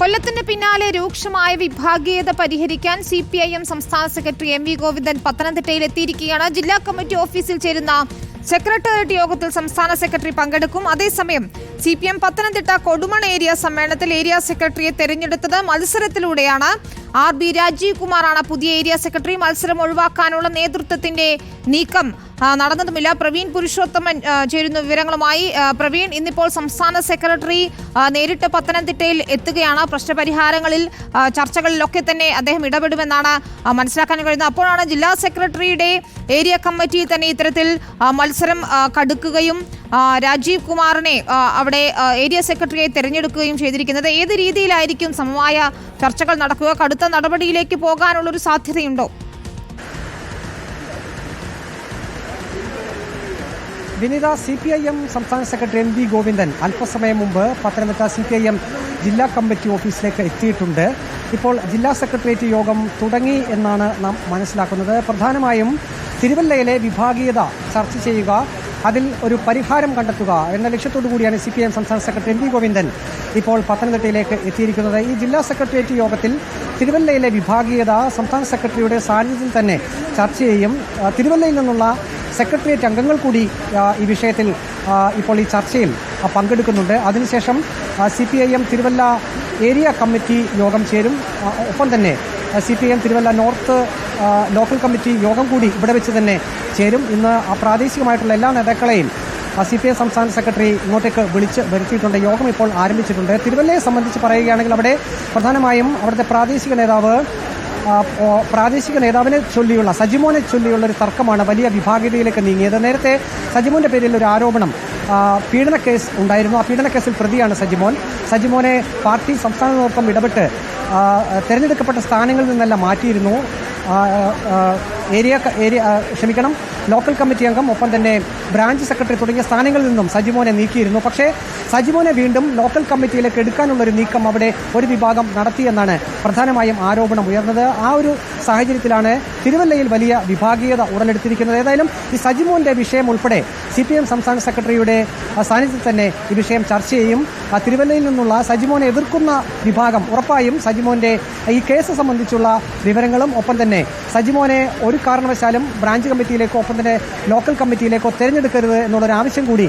കൊല്ലത്തിന് പിന്നാലെ രൂക്ഷമായ വിഭാഗീയത പരിഹരിക്കാൻ സി പി ഐ എം സംസ്ഥാന സെക്രട്ടറി എം വി ഗോവിന്ദൻ പത്തനംതിട്ടയിൽ എത്തിയിരിക്കുകയാണ്. ജില്ലാ കമ്മിറ്റി ഓഫീസിൽ ചേരുന്ന സെക്രട്ടേറിയറ്റ് യോഗത്തിൽ സംസ്ഥാന സെക്രട്ടറി പങ്കെടുക്കും. അതേസമയം C P M Pathanamthitta Kodumon area സമ്മേളനത്തിൽ ഏരിയ സെക്രട്ടറിയെ തെരഞ്ഞെടുത്തത് മത്സരത്തിലൂടെയാണ്. ആർ ബി രാജീവ് കുമാറാണ് പുതിയ ഏരിയ സെക്രട്ടറി. മത്സരം ഒഴിവാക്കാനുള്ള നേതൃത്വത്തിന്റെ നീക്കം നടന്നതുമില്ല പ്രവീൺ പുരുഷോത്തമൻ ചേരുന്ന വിവരങ്ങളുമായി പ്രവീൺ ഇന്നിപ്പോൾ സംസ്ഥാന സെക്രട്ടറി നേരിട്ട് പത്തനംതിട്ടയിൽ എത്തുകയാണ്. പ്രശ്നപരിഹാരങ്ങളിൽ ചർച്ചകളിലൊക്കെ തന്നെ അദ്ദേഹം ഇടപെടുമെന്നാണ് മനസ്സിലാക്കാൻ കഴിയുന്നത്. അപ്പോഴാണ് ജില്ലാ സെക്രട്ടറിയുടെ ഏരിയ കമ്മിറ്റി തന്നെ ഇത്തരത്തിൽ മത്സരം കടുക്കുകയും രാജീവ് കുമാറിനെ അവിടെ ഏരിയ സെക്രട്ടറിയെ തിരഞ്ഞെടുക്കുകയും ചെയ്തിരിക്കുന്നത്. ഏത് രീതിയിലായിരിക്കും സമവായ ചർച്ചകൾ നടക്കുക? കടുത്ത നടപടിയിലേക്ക് പോകാനുള്ള ഒരു സാധ്യതയുണ്ടോ? Vinitha C P I M സംസ്ഥാന സെക്രട്ടറി എൻ വി ഗോവിന്ദൻ അല്പസമയം മുമ്പ് Pathanamthitta C P I M ജില്ലാ കമ്മിറ്റി ഓഫീസിലേക്ക് എത്തിയിട്ടുണ്ട്. ഇപ്പോൾ ജില്ലാ സെക്രട്ടേറിയറ്റ് യോഗം തുടങ്ങി എന്നാണ് നാം മനസ്സിലാക്കുന്നത്. പ്രധാനമായും തിരുവല്ലയിലെ വിഭാഗീയത ചർച്ച ചെയ്യുക അതിൽ ഒരു പരിഹാരം കണ്ടെത്തുക എന്ന ലക്ഷ്യത്തോടു കൂടിയാണ് സി പി എം സംസ്ഥാന സെക്രട്ടറി എം പി ഗോവിന്ദൻ ഇപ്പോൾ പത്തനംതിട്ടയിലേക്ക് എത്തിയിരിക്കുന്നത്. ഈ ജില്ലാ സെക്രട്ടേറിയറ്റ് യോഗത്തിൽ തിരുവല്ലയിലെ വിഭാഗീയത സംസ്ഥാന സെക്രട്ടറിയുടെ സാന്നിധ്യത്തിൽ തന്നെ ചർച്ച ചെയ്യും. തിരുവല്ലയിൽ നിന്നുള്ള സെക്രട്ടേറിയറ്റ് അംഗങ്ങൾ കൂടി ഈ വിഷയത്തിൽ ഇപ്പോൾ ഈ ചർച്ചയിൽ പങ്കെടുക്കുന്നുണ്ട്. അതിനുശേഷം C P I M Thiruvalla area committee യോഗം ചേരും. ഒപ്പം തന്നെ C P M Thiruvalla north local committee യോഗം കൂടി ഇവിടെ വെച്ച് തന്നെ ചേരും. ഇന്ന് പ്രാദേശികമായിട്ടുള്ള എല്ലാ നേതാക്കളെയും സി പി ഐ സംസ്ഥാന സെക്രട്ടറി ഇങ്ങോട്ടേക്ക് വിളിച്ച് വരുത്തിയിട്ടുണ്ട്. യോഗം ഇപ്പോൾ ആരംഭിച്ചിട്ടുണ്ട്. തിരുവല്ലയെ സംബന്ധിച്ച് പറയുകയാണെങ്കിൽ അവിടെ പ്രധാനമായും അവിടുത്തെ പ്രാദേശിക നേതാവ് പ്രാദേശിക നേതാവിനെ ചൊല്ലിയുള്ള സജിമോനെ ചൊല്ലിയുള്ള ഒരു തർക്കമാണ് വലിയ വിഭാഗീയതയിലേക്ക് നീങ്ങിയത്. നേരത്തെ സജിമോന്റെ പേരിൽ ഒരു ആരോപണം പീഡന കേസ് ഉണ്ടായിരുന്നു. ആ പീഡന കേസിൽ പ്രതിയാണ് സജിമോൻ. സജിമോനെ പാർട്ടി സംസ്ഥാന നേതൃത്വം ഇടപെട്ട് തെരഞ്ഞെടുക്കപ്പെട്ട സ്ഥാനങ്ങളിൽ നിന്നെല്ലാം മാറ്റിയിരുന്നു. ഏരിയ ഏരിയ ക്ഷമിക്കണം. ലോക്കൽ കമ്മിറ്റി അംഗം ഒപ്പം തന്നെ ബ്രാഞ്ച് സെക്രട്ടറി തുടങ്ങിയ സ്ഥാനങ്ങളിൽ നിന്നും സജിമോനെ നീക്കിയിരുന്നു. പക്ഷേ സജിമോനെ വീണ്ടും ലോക്കൽ കമ്മിറ്റിയിലേക്ക് എടുക്കാനുള്ള ഒരു നീക്കം അവിടെ ഒരു വിഭാഗം നടത്തിയെന്നാണ് പ്രധാനമായും ആരോപണം ഉയർന്നത്. ആ ഒരു സാഹചര്യത്തിലാണ് തിരുവല്ലയിൽ വലിയ വിഭാഗീയത ഉടലെടുത്തിരിക്കുന്നത്. ഏതായാലും ഈ സജിമോന്റെ വിഷയം ഉൾപ്പെടെ സി പി എം സംസ്ഥാന സെക്രട്ടറിയുടെ സാന്നിധ്യത്തിൽ തന്നെ ഈ വിഷയം ചർച്ച ചെയ്യും. തിരുവല്ലയിൽ നിന്നുള്ള സജിമോനെ എതിർക്കുന്ന വിഭാഗം ഉറപ്പായും സജിമോന്റെ ഈ കേസ് സംബന്ധിച്ചുള്ള വിവരങ്ങളും ഒപ്പം തന്നെ സജിമോനെ ഒരു കാരണവശാലും ബ്രാഞ്ച് കമ്മിറ്റിയിലേക്കോ ഒപ്പം തന്നെ ലോക്കൽ കമ്മിറ്റിയിലേക്കോ തിരഞ്ഞെടുക്കരുത് എന്നുള്ളൊരു ആവശ്യം കൂടി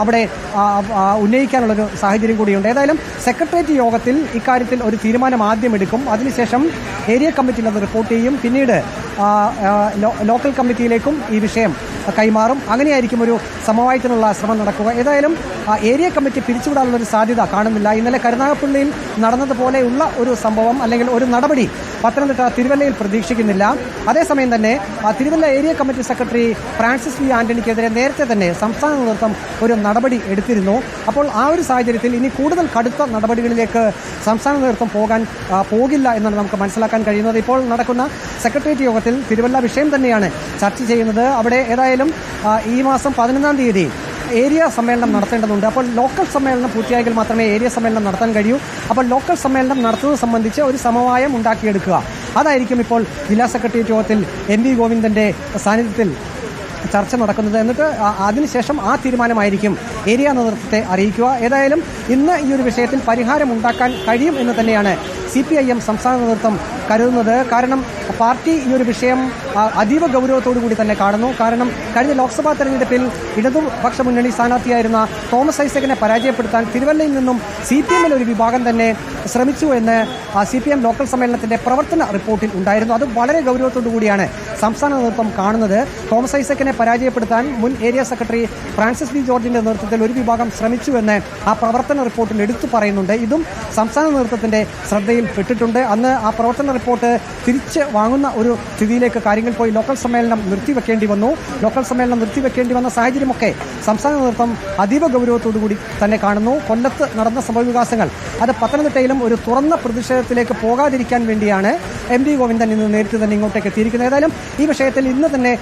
അവിടെ ഉന്നയിക്കാനുള്ളൊരു സാഹചര്യം കൂടിയുണ്ട്. ഏതായാലും സെക്രട്ടേറിയറ്റ് യോഗത്തിൽ ഇക്കാര്യത്തിൽ ഒരു തീരുമാനം ആദ്യം എടുക്കും അതിനുശേഷം ഏരിയ കമ്മിറ്റിയിൽ അത് റിപ്പോർട്ട് ചെയ്യും. പിന്നീട് ലോക്കൽ കമ്മിറ്റിയിലേക്കും ഈ വിഷയം കൈമാറും. അങ്ങനെയായിരിക്കും ഒരു സമവായത്തിനുള്ള ശ്രമം നടക്കുക. ഏതായാലും ഏരിയ കമ്മിറ്റി പിരിച്ചുവിടാനുള്ള ഒരു സാധ്യത കാണുന്നില്ല. ഇന്നലെ കരുനാഗപ്പള്ളിയിൽ നടന്നതുപോലെയുള്ള ഒരു സംഭവം അല്ലെങ്കിൽ ഒരു നടപടി പത്തനംതിട്ട തിരുവല്ലയിൽ പ്രതീക്ഷിക്കുന്നില്ല. അതേസമയം തന്നെ Thiruvalla area committee secretary Francis V ആന്റണിക്കെതിരെ നേരത്തെ തന്നെ സംസ്ഥാന നേതൃത്വം ഒരു നടപടി എടുത്തിരുന്നു. അപ്പോൾ ആ ഒരു സാഹചര്യത്തിൽ ഇനി കൂടുതൽ കടുത്ത നടപടികളിലേക്ക് സംസ്ഥാന നേതൃത്വം പോകാൻ പോകില്ല എന്നാണ് നമുക്ക് മനസ്സിലാക്കാൻ കഴിയുന്നത്. ഇപ്പോൾ നടക്കുന്ന സെക്രട്ടേറിയറ്റ് യോഗത്തിൽ തിരുവല്ല വിഷയം തന്നെയാണ് ചർച്ച ചെയ്യുന്നത്. അവിടെ ഏതായാലും ഈ മാസം പതിനൊന്നാം തീയതി ഏരിയ സമ്മേളനം നടത്തേണ്ടതുണ്ട്. അപ്പോൾ ലോക്കൽ സമ്മേളനം പൂർത്തിയായെങ്കിൽ മാത്രമേ ഏരിയ സമ്മേളനം നടത്താൻ കഴിയൂ. അപ്പോൾ ലോക്കൽ സമ്മേളനം നടത്തുന്നത് സംബന്ധിച്ച് ഒരു സമവായം ഉണ്ടാക്കിയെടുക്കുക. അതായിരിക്കും ഇപ്പോൾ ജില്ലാ സെക്രട്ടേറിയറ്റ് യോഗത്തിൽ എം വി ഗോവിന്ദന്റെ സാന്നിധ്യത്തിൽ ചർച്ച നടക്കുന്നത്. എന്നിട്ട് അതിനുശേഷം ആ തീരുമാനമായിരിക്കും ഏരിയ നേതൃത്വത്തെ അറിയിക്കുക. ഏതായാലും ഇന്ന് ഈ ഒരു വിഷയത്തിൽ പരിഹാരം ഉണ്ടാക്കാൻ കഴിയും എന്ന് തന്നെയാണ് സി പി ഐ എം സംസ്ഥാന നേതൃത്വം കരുതുന്നത്. കാരണം പാർട്ടി ഈ ഒരു വിഷയം അതീവ ഗൗരവത്തോടു കൂടി തന്നെ കാണുന്നു. കാരണം കഴിഞ്ഞ ലോക്സഭാ തെരഞ്ഞെടുപ്പിൽ ഇടതുപക്ഷ മുന്നണി സ്ഥാനാർത്ഥിയായിരുന്ന തോമസ് ഐസക്കിനെ പരാജയപ്പെടുത്താൻ തിരുവല്ലയിൽ നിന്നും സി പി എമ്മിൽ ഒരു വിഭാഗം തന്നെ ശ്രമിച്ചു എന്ന് സി പി എം ലോക്കൽ സമ്മേളനത്തിന്റെ പ്രവർത്തന റിപ്പോർട്ടിൽ ഉണ്ടായിരുന്നു. അത് വളരെ ഗൗരവത്തോടു കൂടിയാണ് സംസ്ഥാന നേതൃത്വം കാണുന്നത്. തോമസ് ഐസക്കിനെ പരാജയപ്പെടുത്താൻ മുൻ ഏരിയ സെക്രട്ടറി ഫ്രാൻസിസ് ബി ജോർജിന്റെ നേതൃത്വത്തിൽ ഒരു വിഭാഗം ശ്രമിച്ചു എന്ന് ആ പ്രവർത്തന റിപ്പോർട്ടിൽ എടുത്തു പറയുന്നുണ്ട്. ഇതും സംസ്ഥാന നേതൃത്വത്തിന്റെ ശ്രദ്ധയിൽ പെട്ടിട്ടുണ്ട്. അന്ന് ആ പ്രവർത്തന റിപ്പോർട്ട് തിരിച്ച് വാങ്ങുന്ന ഒരു സ്ഥിതിയിലേക്ക് കാര്യങ്ങൾ പോയി. ലോക്കൽ സമ്മേളനം നിർത്തിവെക്കേണ്ടി വന്നു. ലോക്കൽ സമ്മേളനം നിർത്തിവെക്കേണ്ടി വന്ന സാഹചര്യമൊക്കെ സംസ്ഥാന നേതൃത്വം അതീവ ഗൗരവത്തോടുകൂടി തന്നെ കാണുന്നു. കൊല്ലത്ത് നടന്ന സംഭവവികാസങ്ങൾ അത് പത്തനംതിട്ടയിലും ഒരു തുറന്ന പ്രതിഷേധത്തിലേക്ക് പോകാതിരിക്കാൻ വേണ്ടിയാണ് എം വി ഗോവിന്ദൻ ഇന്ന് നേരിട്ട് തന്നെ ഇങ്ങോട്ടേക്ക് എത്തിയിരിക്കുന്നത്. ഏതായാലും ഈ വിഷയത്തിൽ ഇന്ന് തന്നെ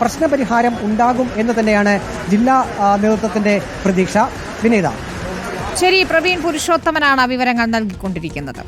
പ്രശ്നപരിഹാരം ഉണ്ടാകും എന്ന് തന്നെയാണ് ജില്ലാ നേതൃത്വത്തിന്റെ പ്രതീക്ഷ. വിനീത. ശരി പ്രവീൺ പുരുഷോത്തമനാണ് വിവരങ്ങൾ നൽകിക്കൊണ്ടിരിക്കുന്നത്.